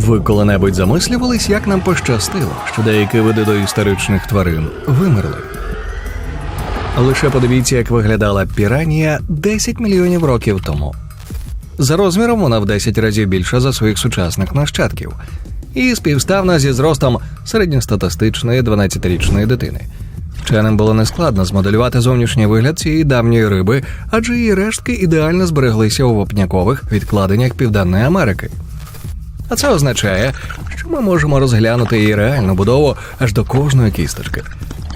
Ви коли-небудь замислювались, як нам пощастило, що деякі види доісторичних тварин вимерли? Лише подивіться, як виглядала піранія 10 мільйонів років тому. За розміром вона в 10 разів більша за своїх сучасних нащадків і співставна зі зростом середньостатистичної 12-річної дитини. Вченим було нескладно змоделювати зовнішній вигляд цієї давньої риби, адже її рештки ідеально збереглися у вопнякових відкладеннях Південної Америки. А це означає, що ми можемо розглянути її реальну будову аж до кожної кісточки.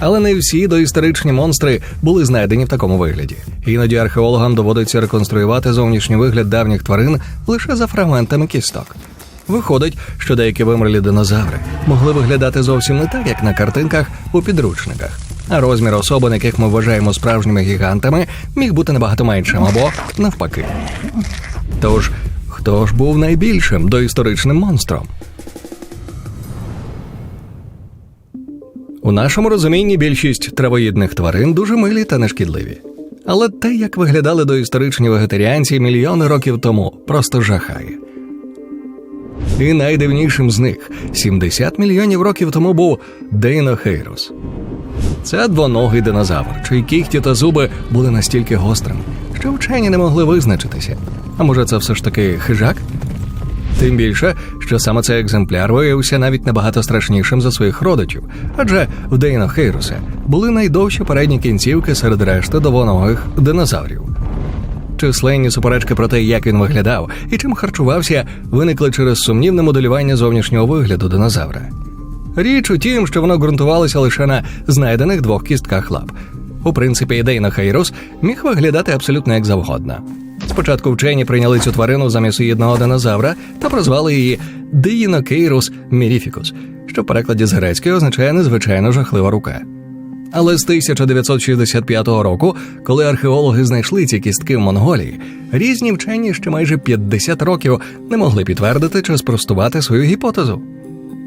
Але не всі доісторичні монстри були знайдені в такому вигляді. Іноді археологам доводиться реконструювати зовнішній вигляд давніх тварин лише за фрагментами кісток. Виходить, що деякі вимерлі динозаври могли виглядати зовсім не так, як на картинках у підручниках. А розмір особин, яких ми вважаємо справжніми гігантами, міг бути набагато меншим або навпаки. Тож, хто ж був найбільшим доісторичним монстром? У нашому розумінні більшість травоїдних тварин дуже милі та нешкідливі. Але те, як виглядали доісторичні вегетаріанці мільйони років тому, просто жахає. І найдивнішим з них 70 мільйонів років тому був Дейнохейрус. Це двоногий динозавр, чиї кігті та зуби були настільки гострими, що вчені не могли визначитися. А може, це все ж таки хижак? Тим більше, що саме цей екземпляр виявився навіть набагато страшнішим за своїх родичів, адже в Дейнохейруса були найдовші передні кінцівки серед решти довоногих динозаврів. Численні суперечки про те, як він виглядав і чим харчувався, виникли через сумнівне моделювання зовнішнього вигляду динозавра. Річ у тім, що воно ґрунтувалося лише на знайдених двох кістках лап. У принципі, Дейнохейрус міг виглядати абсолютно як завгодно. Спочатку вчені прийняли цю тварину за м'ясоїдного динозавра та прозвали її Деїнокейрус міріфікус, що в перекладі з грецької означає незвичайно жахлива рука. Але з 1965 року, коли археологи знайшли ці кістки в Монголії, різні вчені ще майже 50 років не могли підтвердити чи спростувати свою гіпотезу.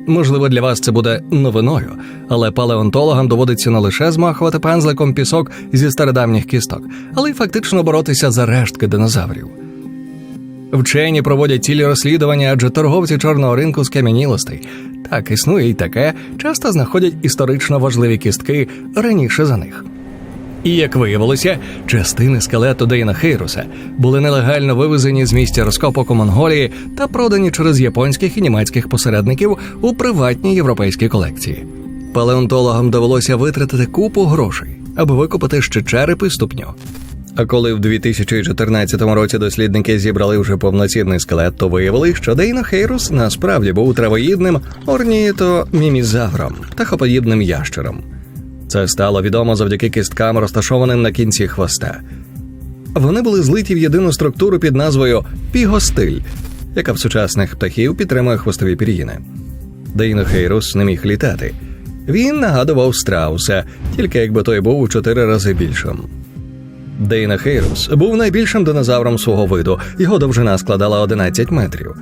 Можливо, для вас це буде новиною, але палеонтологам доводиться не лише змахувати пензликом пісок зі стародавніх кісток, але й фактично боротися за рештки динозаврів. Вчені проводять цілі розслідування, адже торговці чорного ринку з кам'янілостей так існує і таке, часто знаходять історично важливі кістки раніше за них. І як виявилося, частини скелету Дейна Хейруса були нелегально вивезені з місця розкопок у Монголії та продані через японських і німецьких посередників у приватній європейській колекції. Палеонтологам довелося витратити купу грошей, аби викопати ще черепи ступню. А коли в 2014 році дослідники зібрали вже повноцінний скелет, то виявили, що Дейнохейрус насправді був травоїдним орнієто-мімізавром, птахоподібним ящером. Це стало відомо завдяки кісткам, розташованим на кінці хвоста. Вони були злиті в єдину структуру під назвою пігостиль, яка в сучасних птахів підтримує хвостові пір'їни. Дейнохейрус не міг літати. Він нагадував страуса, тільки якби той був у чотири рази більшим. Дейнохейрус був найбільшим динозавром свого виду, його довжина складала 11 метрів.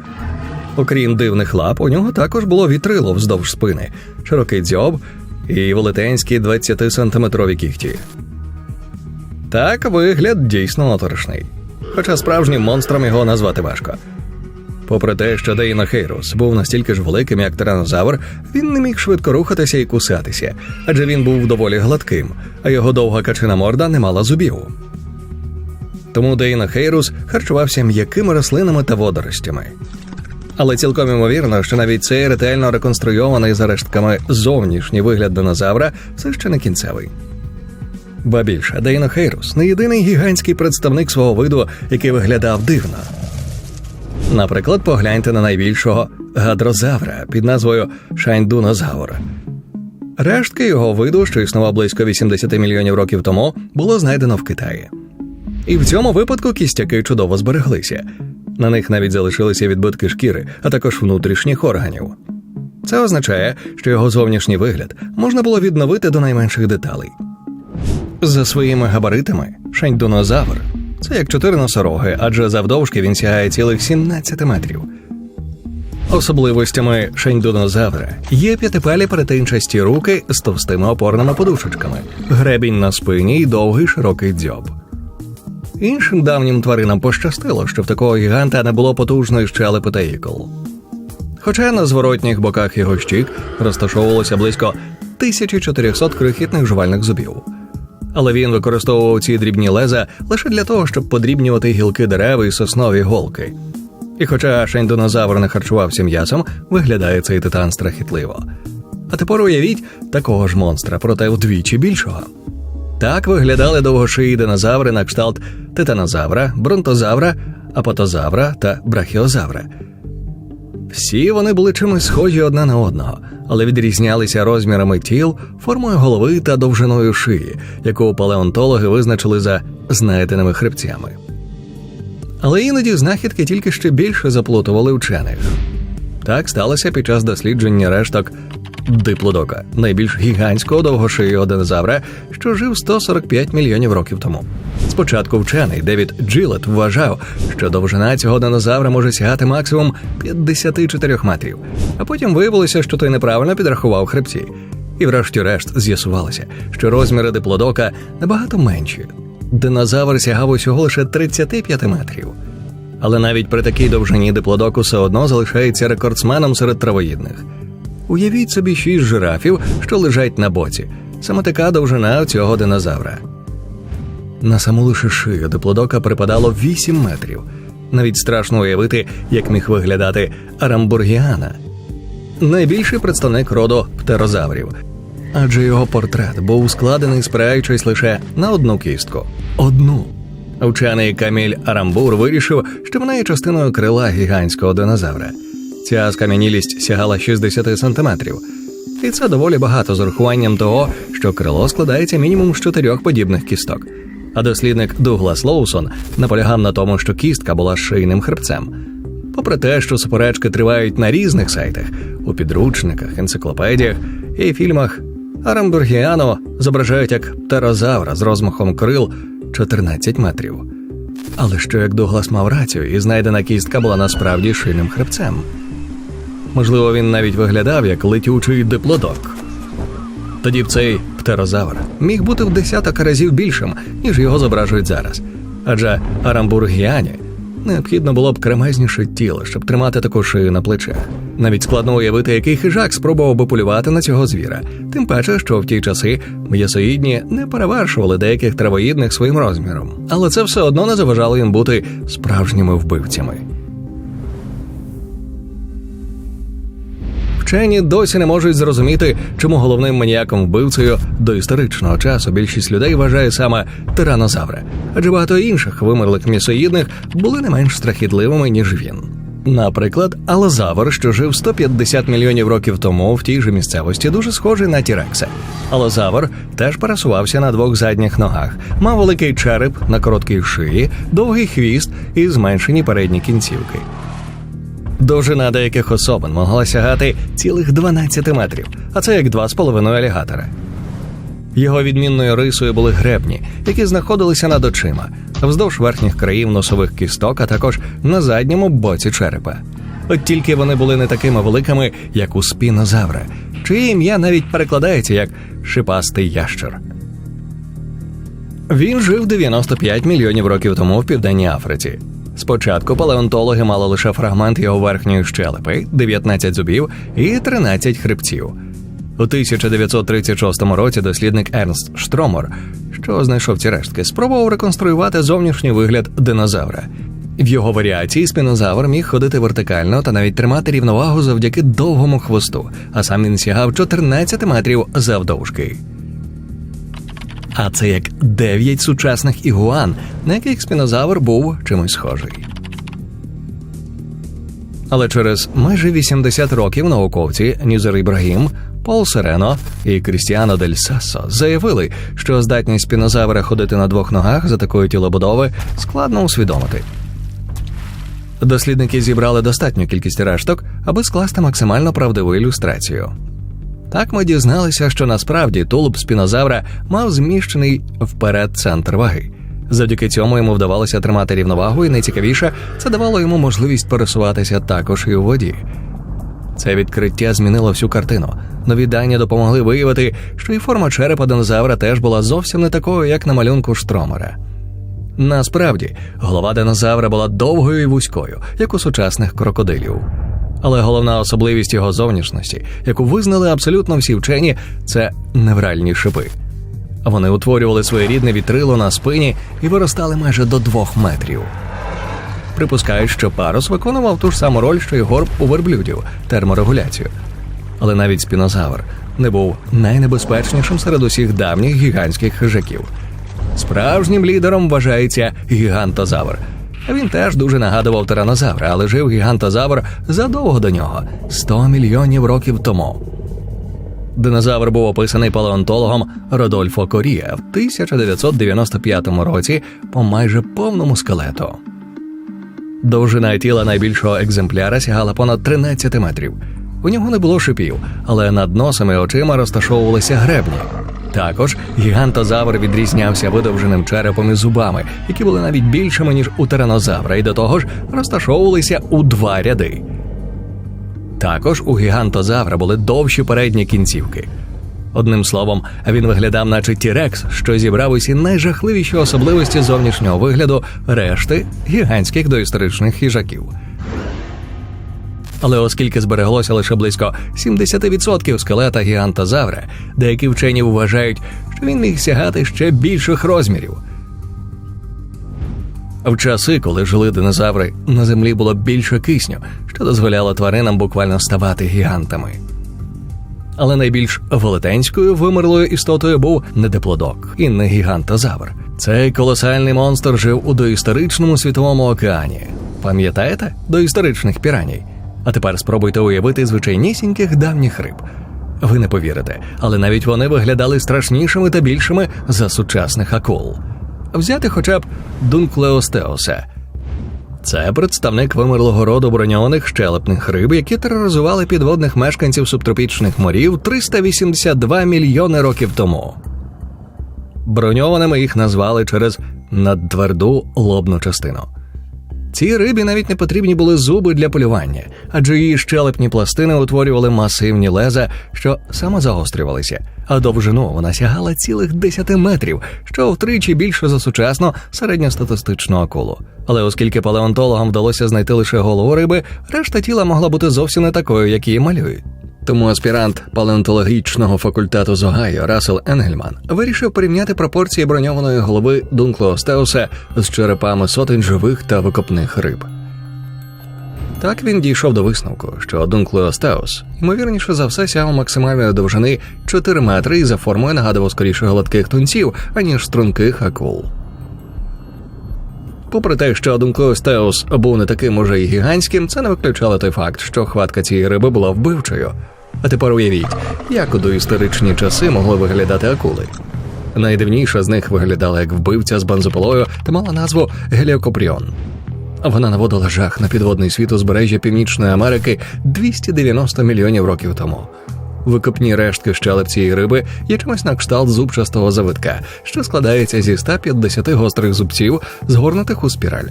Окрім дивних лап, у нього також було вітрило вздовж спини, широкий дзьоб і велетенські 20-сантиметрові кігті. Так, вигляд дійсно моторошний. Хоча справжнім монстром його назвати важко. Попри те, що Дейнохейрус був настільки ж великим, як тиранозавр, він не міг швидко рухатися і кусатися, адже він був доволі гладким, а його довга качина морда не мала зубів. Тому Дейнохейрус харчувався м'якими рослинами та водоростями. Але цілком імовірно, що навіть цей ретельно реконструйований за рештками зовнішній вигляд динозавра все ще не кінцевий. Ба більше, Дейнохейрус не єдиний гігантський представник свого виду, який виглядав дивно. Наприклад, погляньте на найбільшого гадрозавра під назвою Шайндунозавр. Рештки його виду, що існував близько 80 мільйонів років тому, було знайдено в Китаї. І в цьому випадку кістяки чудово збереглися. На них навіть залишилися відбитки шкіри, а також внутрішніх органів. Це означає, що його зовнішній вигляд можна було відновити до найменших деталей. За своїми габаритами, шаньдунозавр це як чотири носороги, адже завдовжки він сягає цілих 17 метрів. Особливостями шеньдунозавра є п'ятипалі перетинчасті руки з товстими опорними подушечками, гребінь на спині і довгий широкий дзьоб. Іншим давнім тваринам пощастило, що в такого гіганта не було потужної щелепи та ікол. Хоча на зворотніх боках його щік розташовувалося близько 1400 крихітних жувальних зубів. Але він використовував ці дрібні леза лише для того, щоб подрібнювати гілки дерев і соснові голки. І хоча шендонозавр не харчувався м'ясом, виглядає цей титан страхітливо. А тепер уявіть такого ж монстра, проте вдвічі більшого. Так виглядали довгошиї динозаври на кшталт титанозавра, бронтозавра, апотозавра та брахіозавра. Всі вони були чимось схожі одне на одного, але відрізнялися розмірами тіл, формою голови та довжиною шиї, яку палеонтологи визначили за знайденими хребцями. Але іноді знахідки тільки ще більше заплутували вчених. Так сталося під час дослідження решток диплодока, найбільш гігантського довгошийого динозавра, що жив 145 мільйонів років тому. Спочатку вчений Девід Джилет вважав, що довжина цього динозавра може сягати максимум 54 метрів, а потім виявилося, що той неправильно підрахував хребці. І врешті-решт з'ясувалося, що розміри диплодока набагато менші. Динозавр сягав усього лише 35 метрів. Але навіть при такій довжині диплодок усе одно залишається рекордсменом серед травоїдних. Уявіть собі шість жирафів, що лежать на боці. Саме така довжина цього динозавра. На саму лише шию диплодока припадало 8 метрів. Навіть страшно уявити, як міг виглядати Арамбургіана, найбільший представник роду птерозаврів. Адже його портрет був складений, спираючись лише на одну кістку. Одну. Вчений Каміль Арамбур вирішив, що вона є частиною крила гігантського динозавра. Ця скам'янілість сягала 60 сантиметрів. І це доволі багато з урахуванням того, що крило складається мінімум з чотирьох подібних кісток. А дослідник Дуглас Лоусон наполягав на тому, що кістка була шийним хребцем. Попри те, що суперечки тривають на різних сайтах, у підручниках, енциклопедіях і фільмах, Арамбургіано зображають як птерозавра з розмахом крил 14 метрів. Але що як Дуглас мав рацію, і знайдена кістка була насправді шийним хребцем. Можливо, він навіть виглядав як летючий диплодок. Тоді б цей птерозавр міг бути в десяток разів більшим, ніж його зображують зараз. Адже Арамбургіані необхідно було б кремезніше тіло, щоб тримати таку шию на плечах. Навіть складно уявити, який хижак спробував би полювати на цього звіра, тим паче, що в ті часи м'ясоїдні не перевершували деяких травоїдних своїм розміром, але це все одно не заважало їм бути справжніми вбивцями. Вчені досі не можуть зрозуміти, чому головним маніяком вбивцею до історичного часу більшість людей вважає саме тиранозавра, адже багато інших вимерлих місоїдних були не менш страхітливими ніж він. Наприклад, алозавр, що жив 150 мільйонів років тому в тій же місцевості, дуже схожий на Тірекса. Алозавр теж пересувався на двох задніх ногах, мав великий череп на короткій шиї, довгий хвіст і зменшені передні кінцівки. Довжина деяких особин могла сягати цілих 12 метрів, а це як два з половиною алігатора. Його відмінною рисою були гребні, які знаходилися над очима, вздовж верхніх країв носових кісток, а також на задньому боці черепа. От тільки вони були не такими великими, як у спінозавра, чиє ім'я навіть перекладається як шипастий ящер. Він жив 95 мільйонів років тому в південній Африці. Спочатку палеонтологи мали лише фрагмент його верхньої щелепи, 19 зубів і 13 хребців. У 1936 році дослідник Ернст Штромор, що знайшов ці рештки, спробував реконструювати зовнішній вигляд динозавра. В його варіації спінозавр міг ходити вертикально та навіть тримати рівновагу завдяки довгому хвосту, а сам він сягав 14 метрів завдовжки. А це як 9 сучасних ігуан, на яких спінозавр був чимось схожий. Але через майже 80 років науковці Нізер Ібрагім, Пол Серено і Крістіано Дель Сасо заявили, що здатність спінозавра ходити на двох ногах за такої тілобудови складно усвідомити. Дослідники зібрали достатню кількість решток, аби скласти максимально правдиву ілюстрацію. Так ми дізналися, що насправді тулуб спінозавра мав зміщений вперед центр ваги. Завдяки цьому йому вдавалося тримати рівновагу, і найцікавіше це давало йому можливість пересуватися також і у воді. Це відкриття змінило всю картину. Нові дані допомогли виявити, що і форма черепа динозавра теж була зовсім не такою, як на малюнку штромера. Насправді, голова динозавра була довгою і вузькою, як у сучасних крокодилів. Але головна особливість його зовнішності, яку визнали абсолютно всі вчені, це невральні шипи. Вони утворювали своєрідне вітрило на спині і виростали майже до двох метрів. Припускають, що парус виконував ту ж саму роль, що й горб у верблюдів терморегуляцію. Але навіть спінозавр не був найнебезпечнішим серед усіх давніх гігантських хижаків. Справжнім лідером вважається гігантозавр. Він теж дуже нагадував тиранозавра, але жив гігантозавр задовго до нього 100 мільйонів років тому. Динозавр був описаний палеонтологом Родольфо Корія в 1995 році по майже повному скелету. Довжина тіла найбільшого екземпляра сягала понад 13 метрів. У нього не було шипів, але над носом і очима розташовувалися гребні. Також гігантозавр відрізнявся видовженим черепом і зубами, які були навіть більшими ніж у тиранозавра, і до того ж розташовувалися у два ряди. Також у гігантозавра були довші передні кінцівки. Одним словом, він виглядав, наче Тірекс, що зібрав усі найжахливіші особливості зовнішнього вигляду решти гігантських доісторичних хижаків. Але оскільки збереглося лише близько 70% скелета гігантозавра, деякі вчені вважають, що він міг сягати ще більших розмірів. В часи, коли жили динозаври, на землі було більше кисню, що дозволяло тваринам буквально ставати гігантами. Але найбільш велетенською вимерлою істотою був не диплодок і не гігантозавр. Цей колосальний монстр жив у доісторичному світовому океані. Пам'ятаєте доісторичних піраній? А тепер спробуйте уявити звичайнісіньких давніх риб. Ви не повірите, але навіть вони виглядали страшнішими та більшими за сучасних акул. Взяти хоча б Дунклеостеоса. Це представник вимерлого роду броньованих щелепних риб, які тероризували підводних мешканців субтропічних морів 382 мільйони років тому. Броньованими їх назвали через надтверду лобну частину. Цій рибі навіть не потрібні були зуби для полювання, адже її щелепні пластини утворювали масивні леза, що самозагострювалися, а довжину вона сягала цілих 10 метрів, що втричі більше за сучасну середньостатистичну акулу. Але оскільки палеонтологам вдалося знайти лише голову риби, решта тіла могла бути зовсім не такою, як її малюють. Тому аспірант палеонтологічного факультету з Огайо Рассел Енгельман вирішив порівняти пропорції броньованої голови Дунклеостеуса з черепами сотень живих та викопних риб. Так він дійшов до висновку, що Дунклеостеус, ймовірніше за все, сягав максимальної довжини 4 метри і за формою нагадував скоріше гладких тунців, аніж струнких акул. Попри те, що Дунклеостеус був не таким уже й гігантським, це не виключало той факт, що хватка цієї риби була вбивчою. А тепер уявіть, як у доісторичні часи могли виглядати акули. Найдивніша з них виглядала як вбивця з бензопилою та мала назву Геліокопріон. Вона наводила жах на підводний світ узбережжя Північної Америки 290 мільйонів років тому. Викопні рештки щелеп цієї риби є чимось на кшталт зубчастого завитка, що складається зі 150 гострих зубців, згорнутих у спіраль.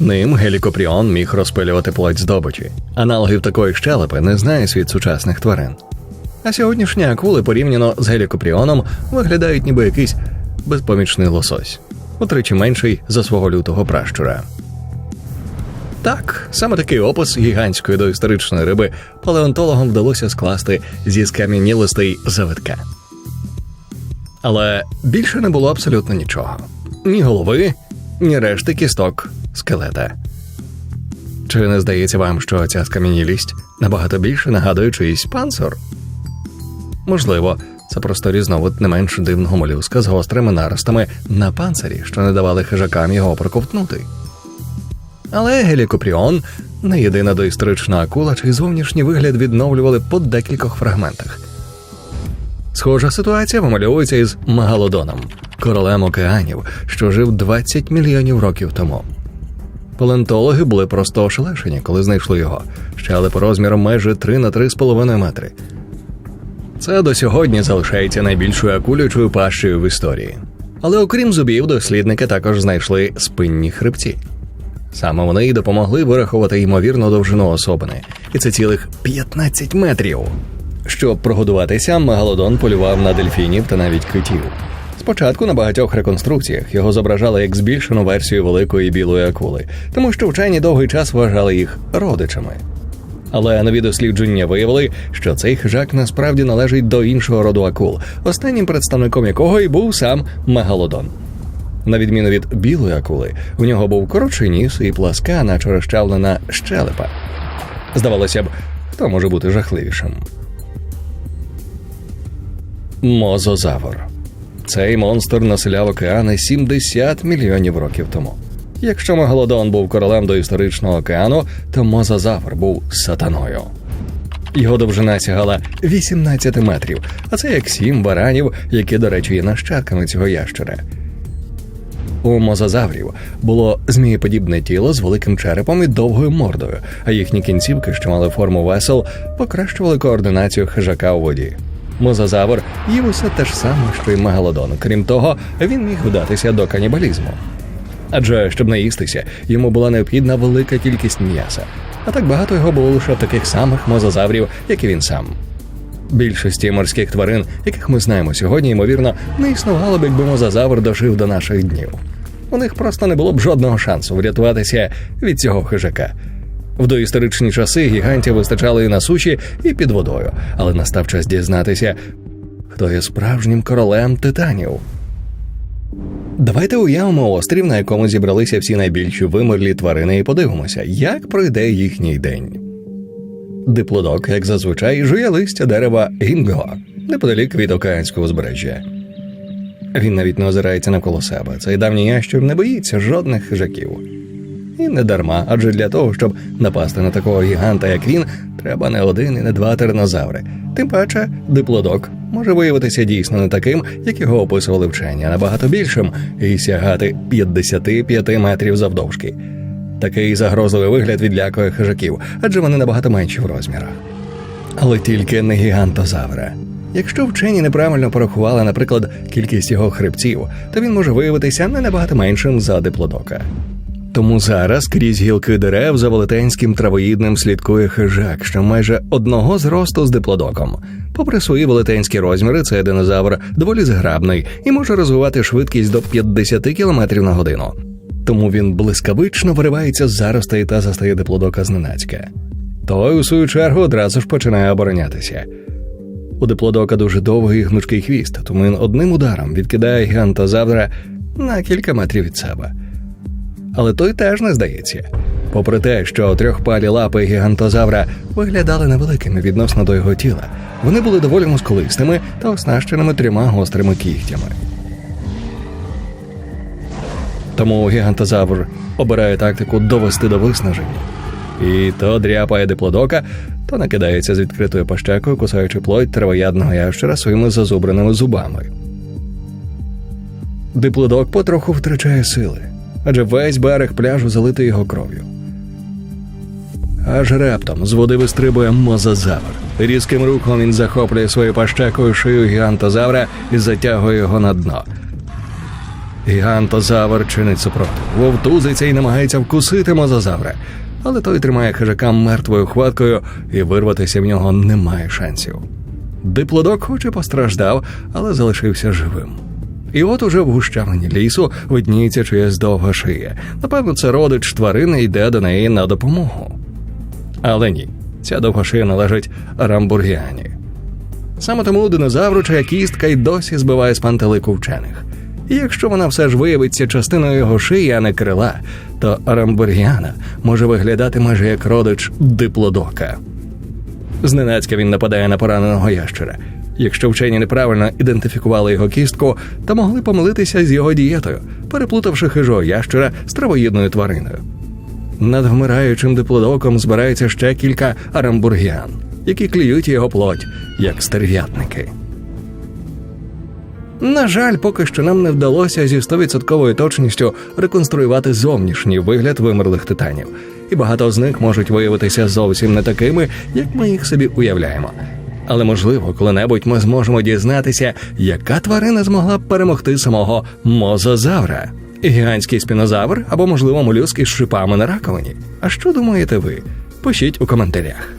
Ним гелікопріон міг розпилювати плоть здобичі. Аналогів такої щелепи не знає світ сучасних тварин. А сьогоднішні акули порівняно з гелікопріоном виглядають ніби якийсь безпомічний лосось, утричі менший за свого лютого пращура. Так, саме такий опис гігантської доісторичної риби палеонтологам вдалося скласти зі скам'янілостей завитка. Але більше не було абсолютно нічого: ні голови, ні решти кісток скелета. Чи не здається вам, що ця скам'янілість набагато більше нагадує чийсь панцир? Можливо, це просто різновид не менш дивного молюска з гострими наростами на панцирі, що не давали хижакам його проковтнути. Але гелікопріон не єдина доісторична акула, чий зовнішній вигляд відновлювали по декількох фрагментах. Схожа ситуація вимальовується із Магалодоном, королем океанів, що жив 20 мільйонів років тому. Палеонтологи були просто ошелешені, коли знайшли його, щелепи розміром майже 3 на 3,5 метри. Це до сьогодні залишається найбільшою акулючою пащею в історії. Але окрім зубів, дослідники також знайшли спинні хребці. Саме вони й допомогли вирахувати ймовірну довжину особини, і це цілих 15 метрів. Щоб прогодуватися, мегалодон полював на дельфінів та навіть китів. Спочатку на багатьох реконструкціях його зображали як збільшену версію великої білої акули, тому що вчені довгий час вважали їх родичами. Але нові дослідження виявили, що цей хижак насправді належить до іншого роду акул, останнім представником якого і був сам мегалодон. На відміну від білої акули, у нього був коротший ніс і пласка, наче розчавлена щелепа. Здавалося б, хто може бути жахливішим? Мозозавр. Цей монстр населяв океани 70 мільйонів років тому. Якщо Мегалодон був королем доісторичного океану, то мозазавр був сатаною. Його довжина сягала 18 метрів, а це як сім баранів, які, до речі, є нащадками цього ящера. У мозазаврів було змієподібне тіло з великим черепом і довгою мордою, а їхні кінцівки, що мали форму весел, покращували координацію хижака у воді. Мозазавр їв усе те ж саме, що й мегалодон. Крім того, він міг вдатися до канібалізму. Адже щоб наїстися, йому була необхідна велика кількість м'яса, а так багато його було лише таких самих мозазаврів, як і він сам. Більшості морських тварин, яких ми знаємо сьогодні, ймовірно, не існувало б, якби мозазавр дожив до наших днів. У них просто не було б жодного шансу врятуватися від цього хижака. В доісторичні часи гігантів вистачало і на суші, і під водою, але настав час дізнатися, хто є справжнім королем титанів. Давайте уявимо острів, на якому зібралися всі найбільші вимерлі тварини, і подивимося, як пройде їхній день. Диплодок, як зазвичай, жує листя дерева гінго неподалік від океанського узбережжя. Він навіть не озирається навколо себе. Цей давній ящур не боїться жодних хижаків. І не дарма, адже для того, щоб напасти на такого гіганта, як він, треба не один і не два тиранозаври. Тим паче, диплодок може виявитися дійсно не таким, як його описували вчені, а набагато більшим і сягати 55 метрів завдовжки. Такий загрозливий вигляд відлякує хижаків, адже вони набагато менші в розмірах. Але тільки не гігантозавра. Якщо вчені неправильно порахували, наприклад, кількість його хребців, то він може виявитися не набагато меншим за диплодока. Тому зараз крізь гілки дерев за велетенським травоїдним слідкує хижак, що майже одного зросту з диплодоком. Попри свої велетенські розміри, цей динозавр доволі зграбний і може розвивати швидкість до 50 км на годину. Тому він блискавично виривається з заростей та застає диплодока зненацька. Той, у свою чергу, одразу ж починає оборонятися. У диплодока дуже довгий гнучкий хвіст, тому він одним ударом відкидає гігантозавра на кілька метрів від себе. Але той теж не здається. Попри те, що трьохпалі лапи гігантозавра виглядали невеликими відносно до його тіла, вони були доволі мускулистими та оснащеними трьома гострими кігтями. Тому гігантозавр обирає тактику довести до виснаження. І то дряпає диплодока, то накидається з відкритою пащекою, кусаючи плоть травоядного ящера своїми зазубреними зубами. Диплодок потроху втрачає сили, адже весь берег пляжу залитий його кров'ю. Аж раптом з води вистрибує мозазавр. Різким рухом він захоплює своєю пащекою шию гігантозавра і затягує його на дно. Гігантозавр чинить супротив, вовтузиться і намагається вкусити мозазавра, але той тримає хижака мертвою хваткою і вирватися в нього немає шансів. Диплодок хоч і постраждав, але залишився живим. І от уже в гущавині лісу видніється чиясь довга шия. Напевно, це родич тварини йде до неї на допомогу. Але ні, ця довга шия належить рамбургіані. Саме тому динозавру чия кістка й досі збиває з пантелику вчених. І якщо вона все ж виявиться частиною його шиї, а не крила, то рамбургіана може виглядати майже як родич диплодока. Зненацька він нападає на пораненого ящера. Якщо вчені неправильно ідентифікували його кістку, то могли помилитися з його дієтою, переплутавши хижого ящера з травоїдною твариною. Над вмираючим диплодоком збирається ще кілька арамбургіан, які клюють його плоть, як стерв'ятники. На жаль, поки що нам не вдалося зі 100% точністю реконструювати зовнішній вигляд вимерлих титанів, і багато з них можуть виявитися зовсім не такими, як ми їх собі уявляємо. Але можливо, коли-небудь ми зможемо дізнатися, яка тварина змогла б перемогти самого мозозавра. Гігантський спінозавр або, можливо, молюски з шипами на раковині. А що думаєте ви? Пишіть у коментарях.